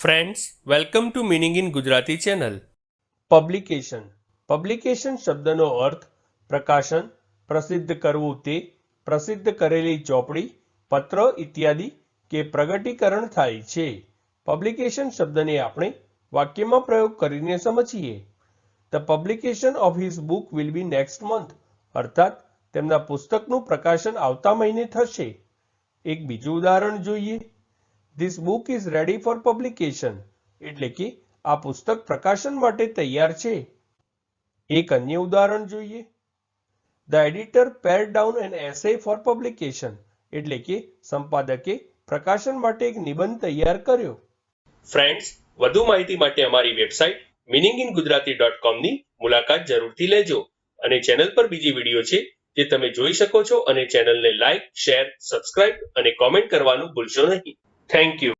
Friends welcome to meaning in Gujarati channel publication publication શબ્દનો અર્થ પ્રકાશન, પ્રસિદ્ધ કરવું તે, પ્રસિદ્ધ કરેલી ચોપડી, પત્ર ઇત્યાદિ કે પ્રગટીકરણ થાય છે. પબ્લિકેશન શબ્દને આપણે વાક્યમાં પ્રયોગ કરીને સમજીએ. The publication of his book will be next month અર્થાત, તેમના પુસ્તકનું પ્રકાશન આવતા મહિને થશે. એક બીજું ઉદાહરણ જોઈએ. This book is ready for publication એટલે કે આ પુસ્તક પ્રકાશન માટે તૈયાર છે. એક અન્ય ઉદાહરણ જોઈએ. The editor pare down an essay for publication એટલે કે સંપાદકે પ્રકાશન માટે એક નિબંધ તૈયાર કર્યો. ફ્રેન્ડ્સ વધુ માહિતી માટે અમારી website meaning in Gujarati dot કોમની મુલાકાત જરૂરથી લેજો. અને ચેનલ પર બીજી વીડિયો છે જે તમે જોઈ શકો છો અને ચેનલને લાઇક શેર સબસ્ક્રાઇબ અને કોમેન્ટ કરવાનું ભૂલશો નહીં. thank you.